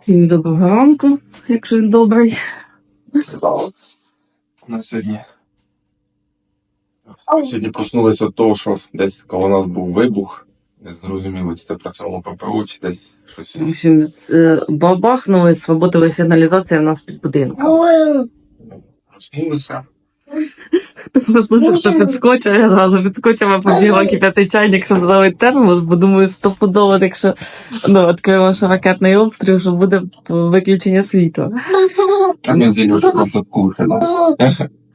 Всім доброго ранку, якщо він добрий. На сьогодні. Сьогодні проснулися від того, що десь коло нас був вибух. Не зрозуміло, чи це працювало ППО, чи десь щось. В общем, е, бабахнули, сработала сигналізація в нас під будинком. Проснулися. Заслухав, що підскочив, я зразу підскочила, побігла кип'ятий чайник, щоб залити термос, бо думаю, стопудово, якщо ну, відкрила, що ракетний обстріл, що буде виключення світла. А ми з Іллею просто кушали.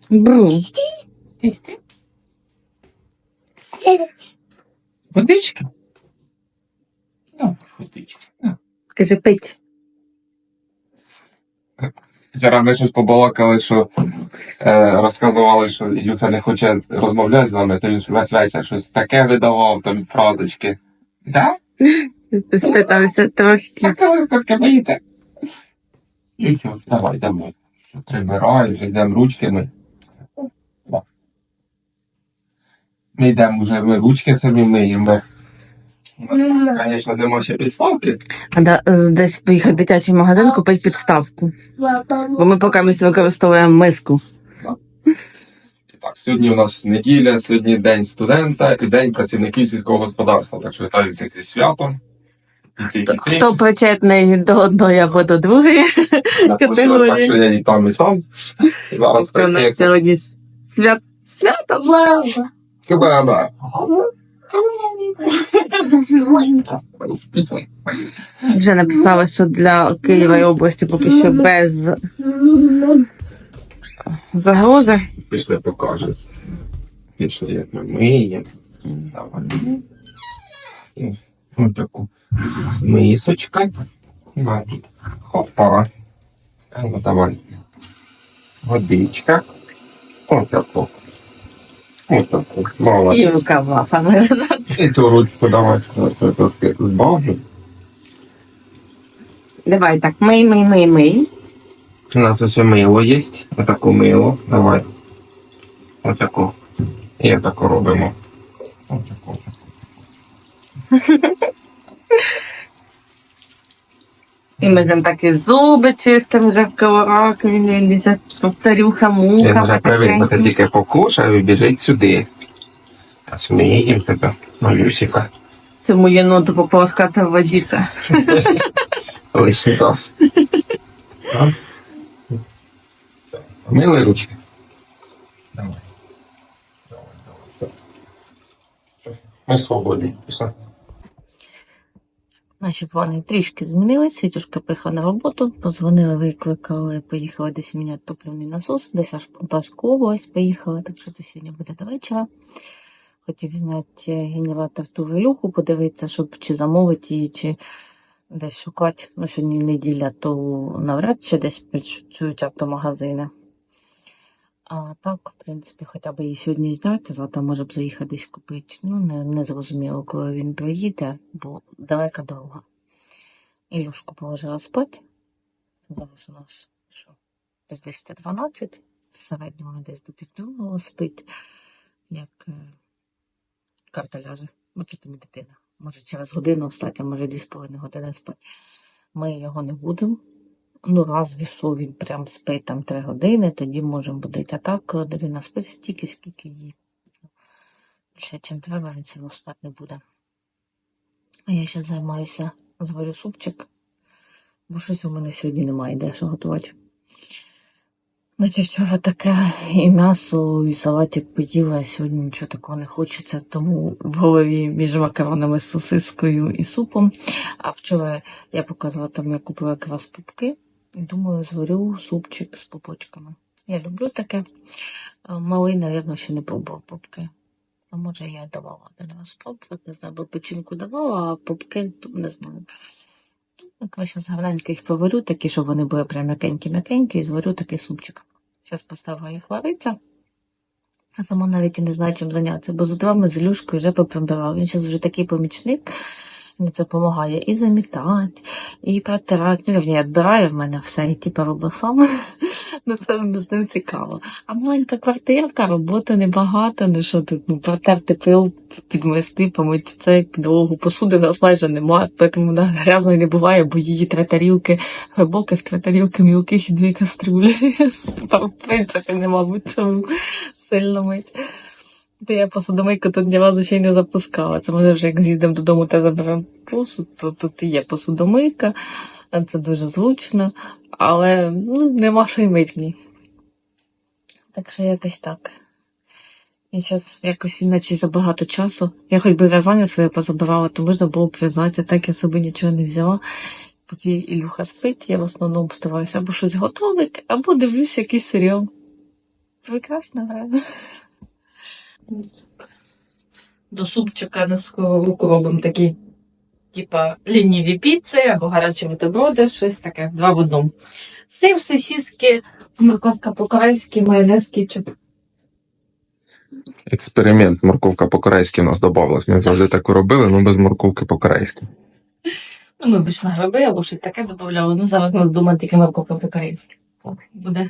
Бру. Водичка? Ну, водичка. Каже, пить. Вчора ми щось побалакали, що е, розказували, що Ілюха не хоче розмовляти з нами, то він весь вечір щось таке видавав, там фразочки. Да? Ти спитався трохи. Так ви скільки боїться? І що, давай, давай. Прибирай, вже йдемо ручки ми. Ми йдемо вже, ми ручки самі миємо. Звісно, нема ще підставки. Треба десь поїхати в дитячий магазин, купити підставку. Бо ми поки ми використовуємо миску. Так, сьогодні у нас неділя, сьогодні день студента і день працівників сільського господарства. Так що вітаю всіх зі святом. І. Хто причетний до одної або до другої? Вийшло так, що я і там, і там. Зараз у нас сьогодні свят... свято? Кубана. Вже написала, що для Києва і області поки що без загрози. Пішли покажу. Пішли, як ми миємо. Ось таку мисочка. Хопа. Ну, давай. Водичка. Ось таку. Таку. Молодець. І рукава саме назад. І ту ручку давай. Збавлю. Давай так, мий, мий, мий, мий. У нас ось мило є. Отаку мило. Давай. Отаку. І отаку робимо. Отаку. І ми там так і зуби чистимо, вже в раковині, вже царюха, Він муха. вже привик, бо ти тільки покушав і біжить сюди. А сміємо тебе, малюсика. Цьому єноту пополоскатися в воді це. Лишній раз. Мили ручки. Давай. Давай, давай. давай. Ми свободні. Пішли. Наші плани трішки змінилися, Світюшка поїхав на роботу, позвонили, викликали, поїхали десь міняти топливний насос, десь аж Полтавську область поїхали, так що це сьогодні буде до вечора. Хотів зняти генератор ту вилюху, подивитися, щоб чи замовити її, чи десь шукати. Ну, сьогодні неділя, то навряд чи десь працюють автомагазини. А так, в принципі, хоча б її сьогодні зняти, завтра може б заїхати десь купити. Ну, не, не зрозуміло, коли він приїде, бо далека дорога. Ілюшку положила спати. Зараз у нас що? Десь 10-12. В середньому десь до півдругого спить, як е, карта ляже. Бо це тобі дитина. Може через годину встати, а може десь половини години спати. Ми його не будемо. Ну, разві що він прям спить там три години, тоді можемо будити. А так е, дитина спить стільки, скільки їй. Більше, чим треба, він цілу спати не буде. А я ще займаюся, зварю супчик, бо щось у мене сьогодні немає де що готувати. Наче вчора таке і м'ясо, і салатик поїла, а сьогодні нічого такого не хочеться, тому в голові між макаронами з сосискою і супом. А вчора я показувала там, я купила якраз пупки. Думаю, зварю супчик з пупочками. Я люблю таке. Малий, напевно, ще не пробував пупки. А може я давала один раз пробувати, не знаю, бо печінку давала, а пупки то не знаю. Ну, Краще гарненько їх поварю, такі, щоб вони були прям м'якенькі-м'якенькі, і зварю такий супчик. Зараз поставлю їх варитися. А сама навіть і не знаю, чим зайнятися, бо з утра ми з Ілюшкою вже поприбирали. Він зараз вже такий помічник, мені це допомагає і замітати, і протирати. Ну, я відбираю в мене все, і типу робить сам. Ну, це з ним цікаво. А маленька квартирка, роботи небагато, ну що тут, ну, протерти пил, підмести, помити це, підлогу, посуди нас майже немає, тому вона грязної не буває, бо її три тарілки глибоких, три тарілки мілких і дві каструлі. Там, в принципі, нема будь чому сильно мить. То я посудомийку тут ні разу ще й не запускала. Це може вже як з'їдемо додому та заберемо посуд, то тут є посудомийка, це дуже зручно, але ну, нема що й ній. Так що якось так. І зараз якось іначе забагато часу. Я хоч би в'язання своє позабирала, то можна було б в'язати, так я собі нічого не взяла. Поки Ілюха спить, я в основному стараюся або щось готувати, або дивлюсь якийсь серіал. Прекрасне время. До супчика на руку робимо такі, типа, лініві піци або гарячі бутерброди, щось таке, два в одному. Сир, сосиски, морковка по-корейськи, майонез, кетчуп. Експеримент, морковка по-корейськи у нас додавалась. Ми завжди таку робили, але без морковки по-корейськи. Ну, ми б на гриби або щось таке додавали. Ну, зараз у нас вдома тільки морковка по-корейськи. Буде.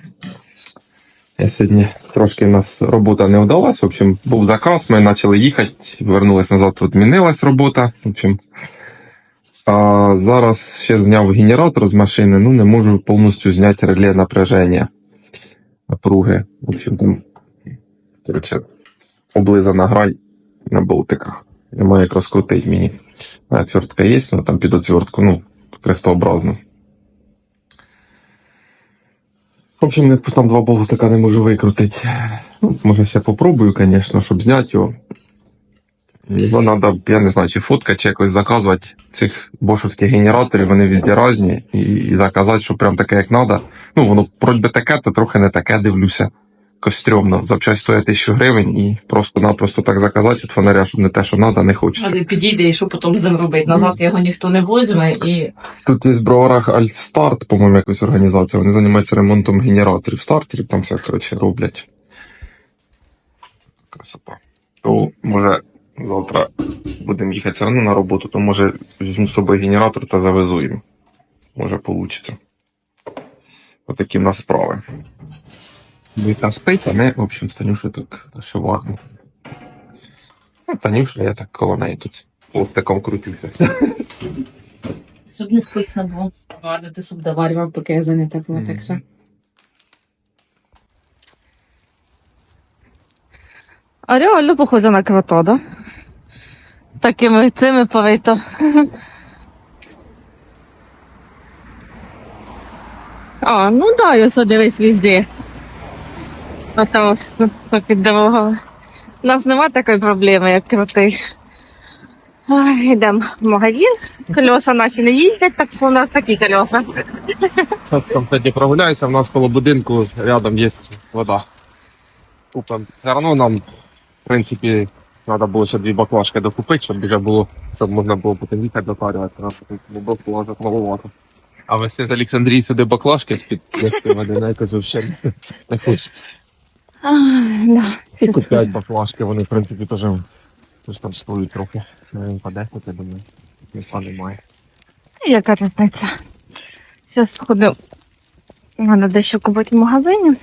Я сьогодні трошки у нас робота не вдалась. В общем, був заказ, ми почали їхати, вернулись назад, відмінилась робота. В общем, а зараз ще зняв генератор з машини, ну не можу повністю зняти реле напряження напруги. В общем, там коротше, облизана грай на болтиках. Немає як розкрутити мені. Отвертка є, але там під отвертку, ну, крестообразно. В общем, там два болтика не можу викрутити. Ну, може, ще попробую, звісно, щоб зняти його. Його треба, я не знаю, чи фотка, чи якось заказувати цих бошовських генераторів, вони везде різні, і, заказати, що прям таке, як треба. Ну, воно вроді таке, то трохи не таке, дивлюся. Якось стрьомно. Запчасть стоїть тисячу гривень і просто-напросто так заказати від фонаря, щоб не те, що треба, не хочеться. Але підійде і що потім з ним робити? Назад його ніхто не возьме і. Тут є в броварах Альтстарт, по-моєму, якась організація. Вони займаються ремонтом генераторів, стартерів, там все, коротше, роблять. Красота. То, може, завтра будемо їхати все одно на роботу, то може візьму з собою генератор та завезу їм. Може, вийде. Отакі в нас справи. Віка спить, а ми, в общем, з Танюшею так шиваємо. Ну, Танюша, я так коло неї тут. Таком крутюся. Щоб не скучно було. Ладно, ти суп доварював, поки я зайнята була, так що. А реально похоже на крота, да? Такими цими повито. А, ну да, я дивись везде. А то під. У нас нема такої проблеми, як крутий. Йдемо в магазин. Колеса наші не їздять, так що у нас такі колеса. Там тоді прогуляюся, в нас коло будинку рядом є вода. Купим. Все одно нам, в принципі, треба було ще дві баклажки докупити, щоб вже було, щоб можна було потім їхати допарювати. У нас тут баклажок маловато. А вести з Олександрії сюди баклажки з-під води, на якось взагалі не хочеться. І Купляють баклажки, вони, в принципі, теж там стоять трохи. Ну, По 10, я думаю, ніхто немає. Яка різниця? Зараз ходив. Треба дещо купити в магазині.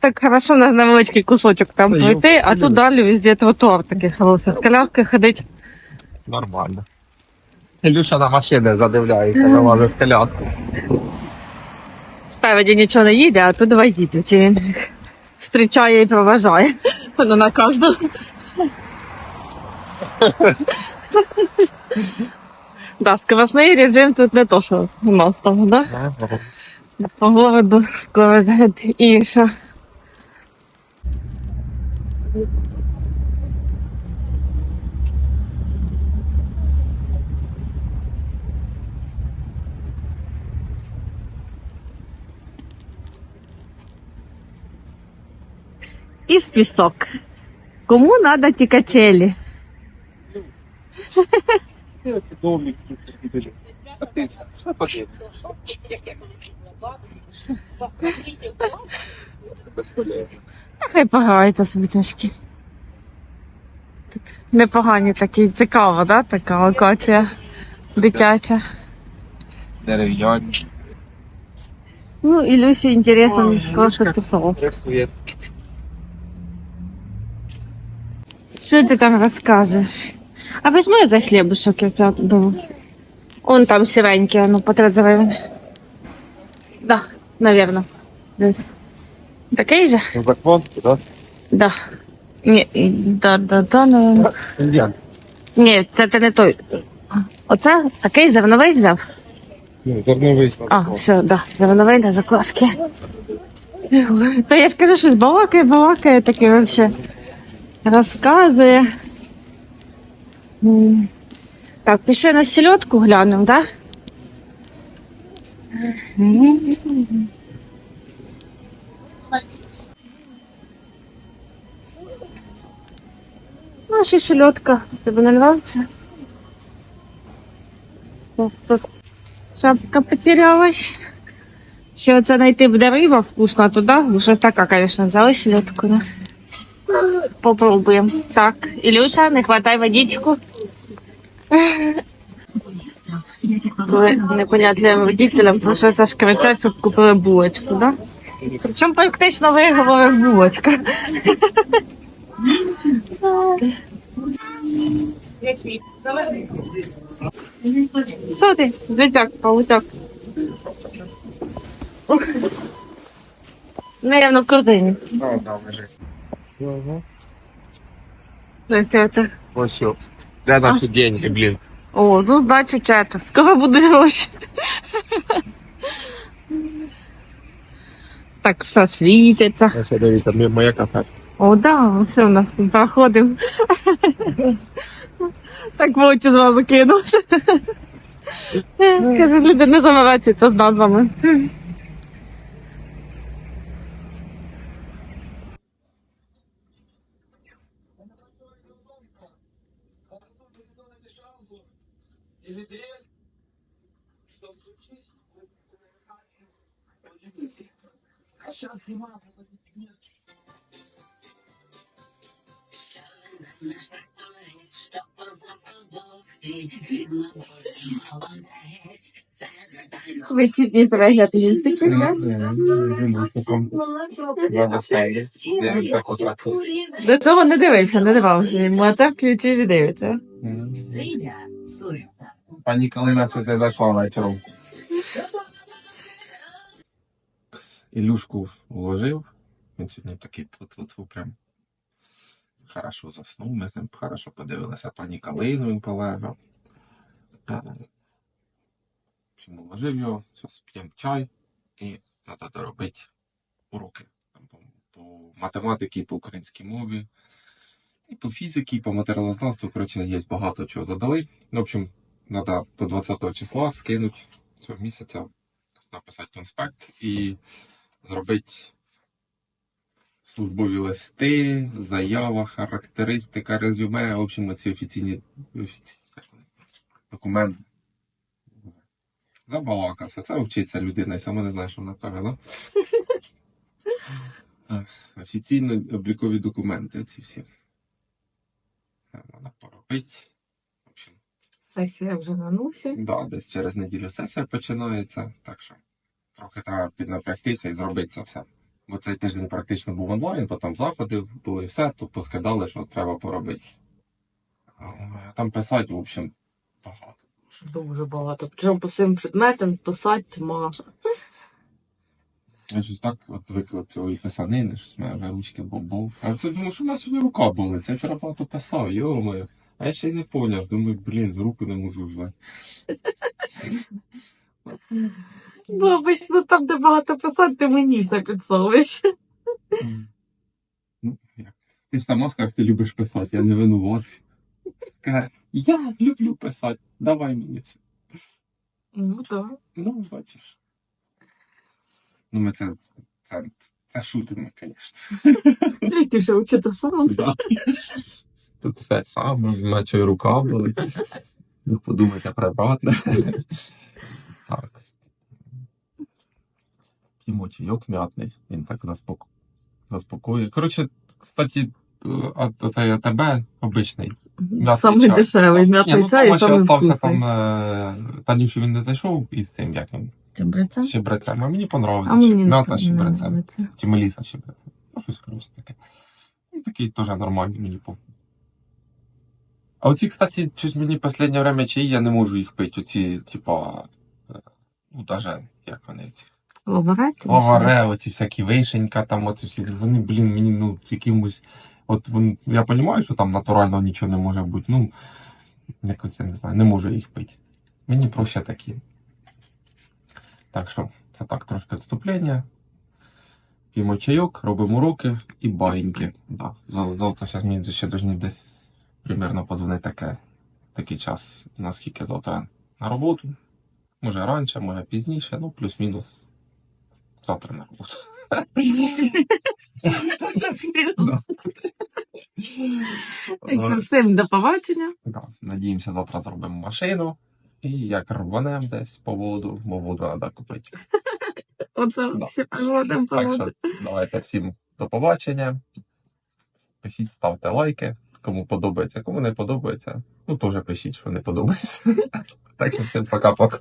Так хорошо на невеличкий кусочок там Та пройти, а тут далі везде тротуар такий хороший. З коляски ходить. Нормально. Ілюша на машини задивляється, налазить колядку. Спереді нічого не їде, а тут два їдуть. Зустрічає і проважає. Воно на кожну. Да, скоростний режим тут не то, що у нас там, да? По городу скорость інша. І пісок. Кому надо ті качелі? Домик тут. А пограються собі трішки. Тут непогані такі, цікава, да, така локація дитяча. Дерев'яні. Ну, Ілюші інтересно просто писав. Що ти там розказуєш? А візьми за хлібушок, як я був. Он там сіренький, ну потребує. Да, наверное. Такий же? Закваски, так? Да. Ні, да, да, да, наверное. Індіан. Ні, це ти не той. Оце такий зерновий взяв. Ну, зерновий А, все, да, зерновий на закваски. Та я ж кажу, щось балакає, балакає таке вообще. Розказує. М. Так, пішли на сільотку глянемо, так? Ну, ще сільотка. Тобі не нравиться? О, тут Шапка потерялась. Ще оце знайти буде риба вкусна туди. Ну, щось така, звісно, взяли селедку. Да? Попробуємо. Так, Ілюша, не хватай водичку. Непонятним водителям прийшлося аж кричати, щоб купили булочку, да? Причому практично виговорив булочка. Що ти? Дитяк, паутяк. Наверно, в кордині. Да, лежить. Ось. Де наші деньги, блін? О, ну значить это. Скоро буде гроші. Так, все світиться. Ось дивіться, моє кафе. О, да, все у нас тут проходимо. Так в очі зразу кинувся. Каже, люди не заморачуються з назвами. Вечірній перегляд такий, так? До цього не дивився, не дивався йому, а це включив і дивиться. Пані Калина сюди зайшла вечором. Ілюшку уложив. Він сьогодні такий тьфу-тьфу-тьфу прям хорошо заснув. Ми з ним хорошо подивилися пані Калину, він полежав. Е, В уложив його, зараз п'ємо чай і треба доробити уроки. По, по математиці, по українській мові, і по фізиці, і по матеріалознавству. Коротше, є багато чого задали. В общем, треба до 20 числа скинути цього місяця, написати конспект і зробити службові листи, заява, характеристика, резюме, в общем, ці офіційні документи. Забалакався. Це вчиться людина, і сама не знає, що вона каже, да? Офіційно облікові документи ці всі. Вона поробить. Сесія вже на носі. Да, десь через неділю сесія починається, так що трохи треба піднапрягтися і зробити це все. Бо цей тиждень практично був онлайн, потім заходи були і все, то поскидали, що треба поробити. Там писати, в общем, багато. Дуже багато. Причому по всім предметам писати ма. Я щось так от виклик цієї писанини, що з мене ручки бобов. А ти думаю, що в мене сьогодні рука болить, це я вчора багато писав, йо-моє. А я ще й не поняв, думаю, блін, руку не можу звати. Ну, обично там, де багато писати, ти мені це підсовуєш. Ну, як? Ти ж сама скажеш, ти любиш писати, я не винуватий. Каже, я люблю писати, давай мені це. Ну так. Ну, бачиш. Ну, ми це, це, це шутимо, звісно. Ти ще вчити сам. Да. Тут все саме, наче рука болить. Ну, подумайте приватне. Так. П'ємо чайок м'ятний, він так заспоко... заспокоює. Коротше, кстати, а це АТБ обичний. Самий чай. дешевий Ні, м'ятний ну чай і ще самий остався вкусний. там е, Танюші він не зайшов із цим, як він щебреця. Щебрецем. А мені подобається. А мені не М'ята щебрецем. подобається. Чи меліса щебрецем. Ну, щось коротше таке. І такий теж нормальний мені по. А оці, кстати, щось мені останнє время чаї, я не можу їх пити. Оці, типа, е, ну, даже, як вони ці. Лаварець? Лаваре, оці всякі вишенька, там оці всі. Вони, блін, мені ну якимось. От вон, я розумію, що там натурально нічого не може бути. Ну, якось я не знаю, не можу їх пити. Мені проще такі. Так що, це так, трошки відступлення. П'ємо чайок, робимо уроки і баїньки. Да. зав- Завтра зараз мені ще должні десь примерно подзвонити таке, такий час, наскільки завтра на роботу. Може раніше, може пізніше, ну плюс-мінус завтра на роботу. Так що всім до побачення. Да. Надіємося, завтра зробимо машину. І як рванемо десь по воду, бо воду треба купити. Оце Да. ще погода Так що давайте всім до побачення. Пишіть, ставте лайки. Кому подобається, кому не подобається. Ну теж пишіть, що не подобається. Так що всім пока-пока.